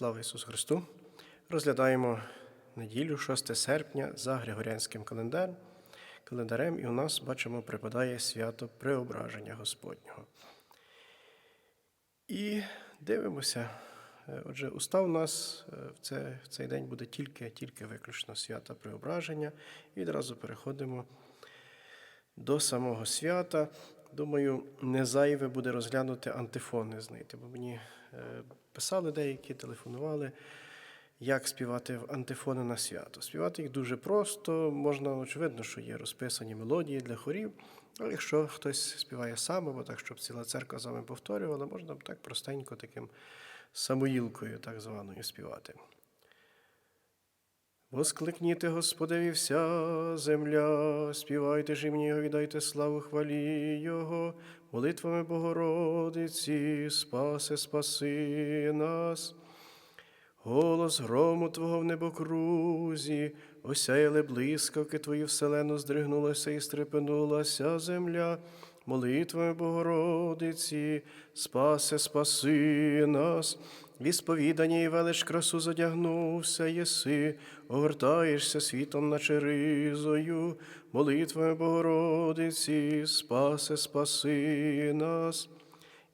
Слава Ісусу Христу! Розглядаємо неділю, 6 серпня за Григоріанським календарем. календарем, і у нас, бачимо, припадає свято Преображення Господнього. І дивимося. Е, Отже, устав у нас е, в, це, в цей день буде тільки, тільки виключно свята Преображення. І відразу переходимо до самого свята. Думаю, не зайве буде розглянути антифони, знаєте, бо мені е, писали деякі, телефонували, як співати антифони на свято. Співати їх дуже просто, можна, очевидно, що є розписані мелодії для хорів, але якщо хтось співає сам, або так, щоб ціла церква з вами повторювала, можна так простенько таким самоїлкою, так званою, співати. Воскликніте Господеві вся земля, співайте ж імені Його, віддайте славу хвалі Його, молитвами Богородиці, спаси, спаси нас. Голос грому Твого в небокрузі, осяяли блискавки Твої вселену, здригнулася і стрепенулася земля, молитвами Богородиці, спасе, спаси нас. Вісповідання і велич красу задягнувся єси, огортаєшся світом, наче ризою, молитвами Богородиці, спасе, спаси нас.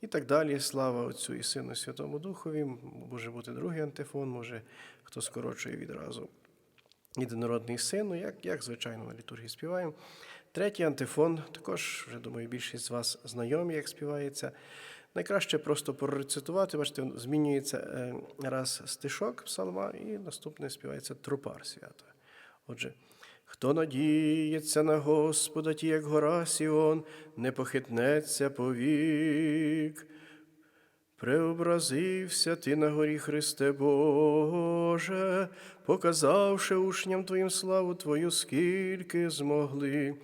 І так далі. Слава Отцю і Сину, Святому Духові. Може бути другий антифон, може хто скорочує відразу. Єдинородний син, ну, як, як звичайно на літургії співаємо. Третій антифон, також, вже думаю, більшість з вас знайомі, як співається. Найкраще просто прорецитувати, бачите, змінюється е, раз стишок псалма, і наступне співається тропар свята. Отже, хто надіється на Господа, ті, як гора Сіон, не похитнеться повік. Преобразився ти на горі Христе Боже, показавши учням Твоїм славу Твою, скільки змогли.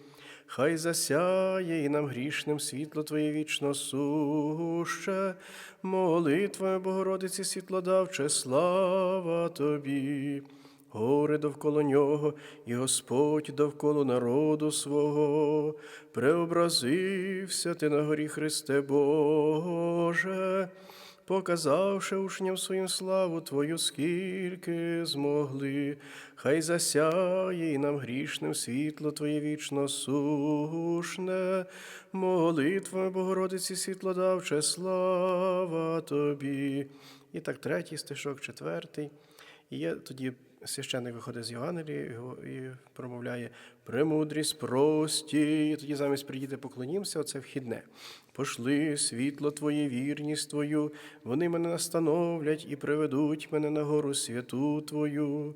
Хай засяє і нам грішним світло Твоє вічно суще, молитвою Богородиці світлодавче, слава Тобі. Гори довкола нього, і Господь довкола народу свого, преобразився ти на горі Христе Боже, показавши учням своїм славу Твою, скільки змогли, хай засяє і нам грішним світло Твоє вічно сушне, молитвами Богородиці світлодавче, слава Тобі. І так, третій стишок, четвертий. І є тоді священник виходить з Євангелії і промовляє премудрість прості. І тоді замість приїде, поклонімося, оце вхідне. Пошли світло Твоє, вірність Твою, вони мене настановлять і приведуть мене на гору святу Твою.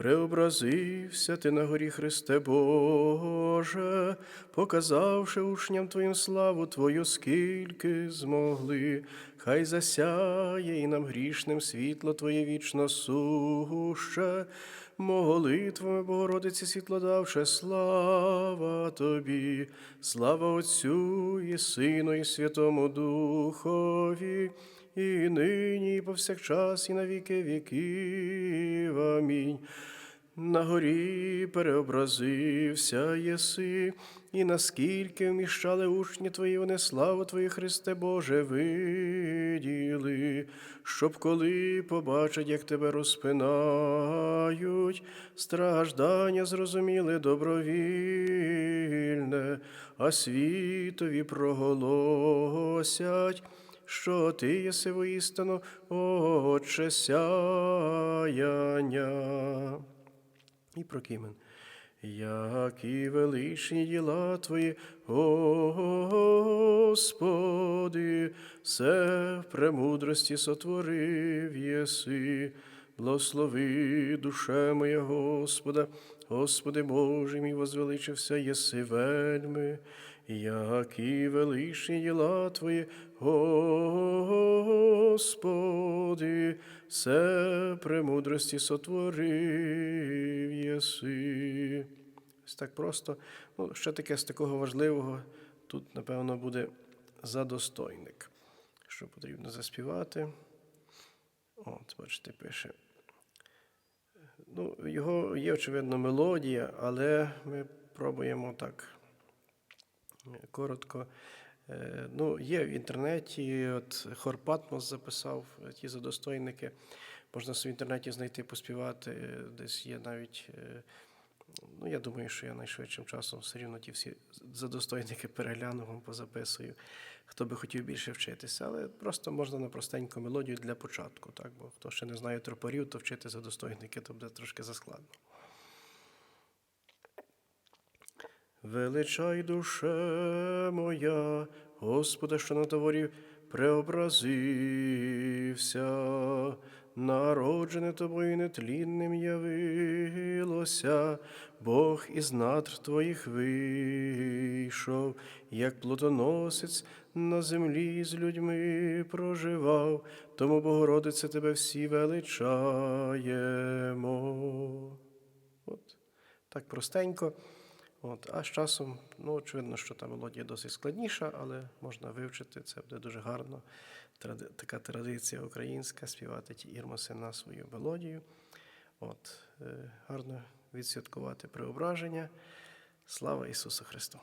Преобразився ти на горі Христе Боже, показавши учням Твоїм славу Твою, скільки змогли, хай засяє і нам грішним світло Твоє вічно суще, молитвами Богородиці світлодавше, слава Тобі, слава Отцю і Сину, і Святому Духові, і нині, і повсякчас, і на віки віків. Амінь. На горі переобразився єси, і наскільки вміщали учні твої, вони славу Твою, Христе Боже, виділи, щоб коли побачать, як тебе розпинають, страждання зрозуміли добровільне, а світові проголосять що ти єси воістину, Отче сяяння. І прокимен. Які величні діла Твої, Господи, все в премудрості сотворив єси. Благослови душе моя Господа, Господи Боже мій, возвеличився єси вельми, які величні діла Твої, Господи, все премудрості сотворив єси. Ось так просто. Ну, що таке з такого важливого? Тут, напевно, буде задостойник, що потрібно заспівати. От, бачите, пише. Ну, його є, очевидно, мелодія, але ми пробуємо так коротко Е, Ну, є в інтернеті, от хор Патмос записав е, ті задостойники. Можна в інтернеті знайти, поспівати. е, Десь є навіть. Ну, я думаю, що я найшвидшим часом все рівно ті всі задостойники перегляну вам позаписую, хто би хотів більше вчитися. Але просто можна на простеньку мелодію для початку, так? бо хто ще не знає тропарів, то вчити задостойники то буде трошки заскладно. Величай душе моя, Господа, що на творі преобразився, народжене тобою нетлінним явилося, Бог із надр твоїх вийшов, як плодоносець на землі з людьми проживав, тому Богородице тебе всі величаємо. От так простенько. От, а з часом, ну, очевидно, що та мелодія досить складніша, але можна вивчити, це буде дуже гарно. Тради- така традиція українська співати ті ірмоси на свою мелодію. От, е, гарно відсвяткувати преображення. Слава Ісусу Христу!